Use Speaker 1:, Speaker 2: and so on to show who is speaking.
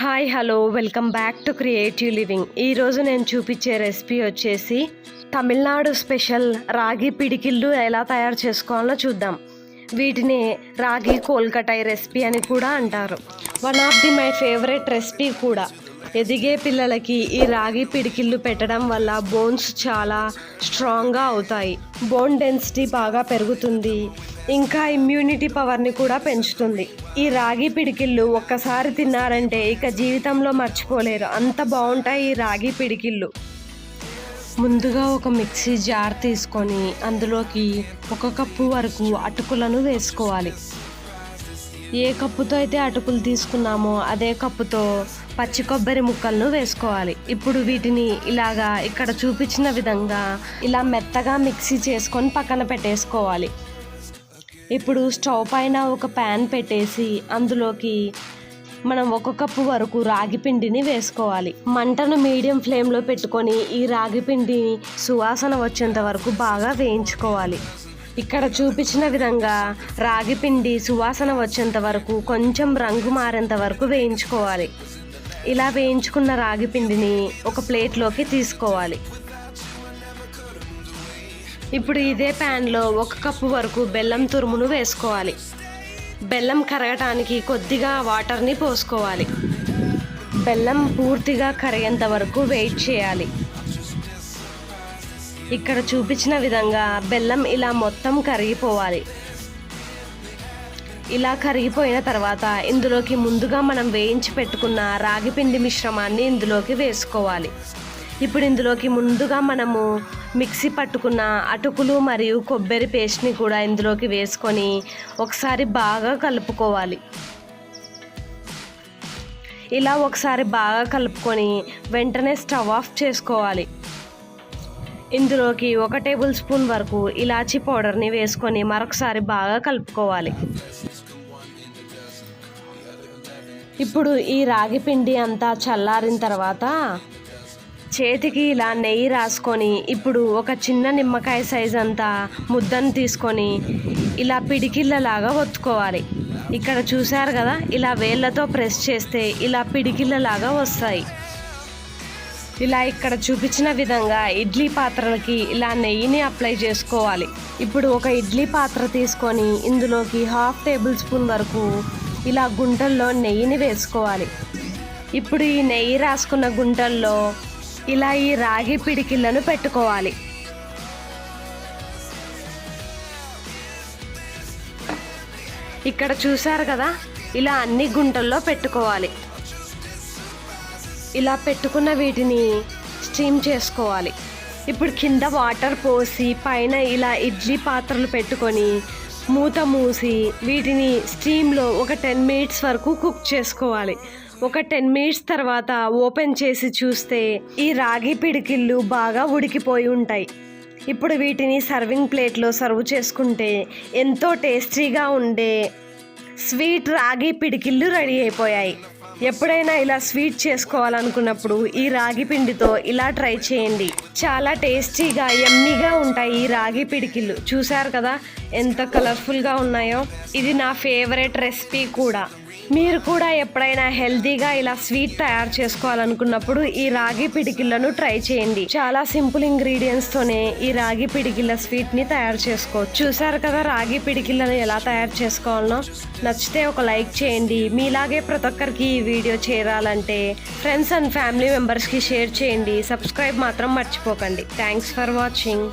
Speaker 1: Hi hello welcome back to creative living. ఈరోజు నేను చూపించే రెసిపీ వచ్చేసి తమిళనాడు స్పెషల్ రాగి పిడికిళ్ళు ఎలా తయారు చేసుకోవాలో చూద్దాం. వీటిని రాగి కోల్కటాయ్ రెసిపీ అని కూడా అంటారు. One of the my favourite recipe కూడా. ఎదిగే పిల్లలకి ఈ రాగి పిడికిళ్ళు పెట్టడం వల్ల బోన్స్ చాలా స్ట్రాంగ్గా అవుతాయి. బోన్ డెన్సిటీ బాగా పెరుగుతుంది. ఇంకా ఇమ్యూనిటీ పవర్ని కూడా పెంచుతుంది. ఈ రాగి పిడికిళ్ళు ఒక్కసారి తిన్నారంటే ఇక జీవితంలో మర్చిపోలేరు. అంత బాగుంటాయి ఈ రాగి పిడికిళ్ళు. ముందుగా ఒక మిక్సీ జార్ తీసుకొని అందులోకి ఒక కప్పు వరకు అటుకులను వేసుకోవాలి. ఏ కప్పుతో అయితే అటుకులు తీసుకున్నామో అదే కప్పుతో పచ్చి కొబ్బరి ముక్కలను వేసుకోవాలి. ఇప్పుడు వీటిని ఇలాగా ఇక్కడ చూపించిన విధంగా ఇలా మెత్తగా మిక్సీ చేసుకొని పక్కన పెట్టేసుకోవాలి. ఇప్పుడు స్టవ్ పైన ఒక ప్యాన్ పెట్టేసి అందులోకి మనం ఒక కప్పు వరకు రాగి పిండిని వేసుకోవాలి. మంటను మీడియం ఫ్లేమ్లో పెట్టుకొని ఈ రాగి పిండిని సువాసన వచ్చేంత వరకు బాగా వేయించుకోవాలి. ఇక్కడ చూపించిన విధంగా రాగి పిండి సువాసన వచ్చేంత వరకు కొంచెం రంగు మారేంత వరకు వేయించుకోవాలి. ఇలా వేయించుకున్న రాగి పిండిని ఒక ప్లేట్లోకి తీసుకోవాలి. ఇప్పుడు ఇదే ప్యాన్లో ఒక కప్పు వరకు బెల్లం తురుమును వేసుకోవాలి. బెల్లం కరగటానికి కొద్దిగా వాటర్ని పోసుకోవాలి. బెల్లం పూర్తిగా కరిగేంత వరకు వెయిట్ చేయాలి. ఇక్కడ చూపించిన విధంగా బెల్లం ఇలా మొత్తం కరిగిపోవాలి. ఇలా కరిగిపోయిన తర్వాత ఇందులోకి ముందుగా మనం వేయించి పెట్టుకున్న రాగి పిండి మిశ్రమాన్ని ఇందులోకి వేసుకోవాలి. ఇప్పుడు ఇందులోకి ముందుగా మనము మిక్సీ పట్టుకున్న అటుకులు మరియు కొబ్బరి పేస్ట్ని కూడా ఇందులోకి వేసుకొని ఒకసారి బాగా కలుపుకోవాలి. ఇలా ఒకసారి బాగా కలుపుకొని వెంటనే స్టవ్ ఆఫ్ చేసుకోవాలి. ఇందులోకి ఒక టేబుల్ స్పూన్ వరకు ఇలాచీ పౌడర్ని వేసుకొని మరొకసారి బాగా కలుపుకోవాలి. ఇప్పుడు ఈ రాగి పిండి అంతా చల్లారిన తర్వాత చేతికి ఇలా నెయ్యి రాసుకొని ఇప్పుడు ఒక చిన్న నిమ్మకాయ సైజ్ అంతా ముద్దను తీసుకొని ఇలా పిడికిళ్ళలాగా ఒత్తుకోవాలి. ఇక్కడ చూశారు కదా ఇలా వేళ్ళతో ప్రెస్ చేస్తే ఇలా పిడికిళ్ళలాగా వస్తాయి. ఇలా ఇక్కడ చూపించిన విధంగా ఇడ్లీ పాత్రలకి ఇలా నెయ్యిని అప్లై చేసుకోవాలి. ఇప్పుడు ఒక ఇడ్లీ పాత్ర తీసుకొని ఇందులోకి హాఫ్ టేబుల్ స్పూన్ వరకు ఇలా గుంటల్లో నెయ్యిని వేసుకోవాలి. ఇప్పుడు ఈ నెయ్యి రాసుకున్న గుంటల్లో ఇలా ఈ రాగి పిడికిళ్ళను పెట్టుకోవాలి. ఇక్కడ చూశారు కదా? ఇలా అన్ని గుంటల్లో పెట్టుకోవాలి. ఇలా పెట్టుకున్న వీటిని స్టీమ్ చేసుకోవాలి. ఇప్పుడు కింద వాటర్ పోసి పైన ఇలా ఇడ్లీ పాత్రలు పెట్టుకొని మూత మూసి వీటిని స్టీమ్లో ఒక టెన్ మినిట్స్ వరకు కుక్ చేసుకోవాలి. ఒక టెన్ మినిట్స్ తర్వాత ఓపెన్ చేసి చూస్తే ఈ రాగి పిడికిళ్ళు బాగా ఉడికిపోయి ఉంటాయి. ఇప్పుడు వీటిని సర్వింగ్ ప్లేట్లో సర్వ్ చేసుకుంటే ఎంతో టేస్టీగా ఉండే స్వీట్ రాగి పిడికిళ్ళు రెడీ అయిపోయాయి. ఎప్పుడైనా ఇలా స్వీట్ చేసుకోవాలనుకున్నప్పుడు ఈ రాగి పిండితో ఇలా ట్రై చేయండి. చాలా టేస్టీగా ఎమ్మీగా ఉంటాయి ఈ రాగి పిడికిళ్ళు. చూసారు కదా ఎంత కలర్ఫుల్గా ఉన్నాయో? ఇది నా ఫేవరెట్ రెసిపీ కూడా. మీరు కూడా ఎప్పుడైనా హెల్తీగా ఇలా స్వీట్ తయారు చేసుకోవాలనుకున్నప్పుడు ఈ రాగి పిడికిళ్ళను ట్రై చేయండి. చాలా సింపుల్ ఇంగ్రీడియంట్స్ తోనే ఈ రాగి పిడికిళ్ళ స్వీట్ని తయారు చేసుకోవచ్చు. చూసారు కదా రాగి పిడికిళ్ళను ఎలా తయారు చేసుకోవాలనో? నచ్చితే ఒక లైక్ చేయండి. మీలాగే ప్రతి ఒక్కరికి ఈ వీడియో చేరాలంటే ఫ్రెండ్స్ అండ్ ఫ్యామిలీ మెంబర్స్కి షేర్ చేయండి. సబ్స్క్రైబ్ మాత్రం మర్చిపోకండి. Thanks for watching.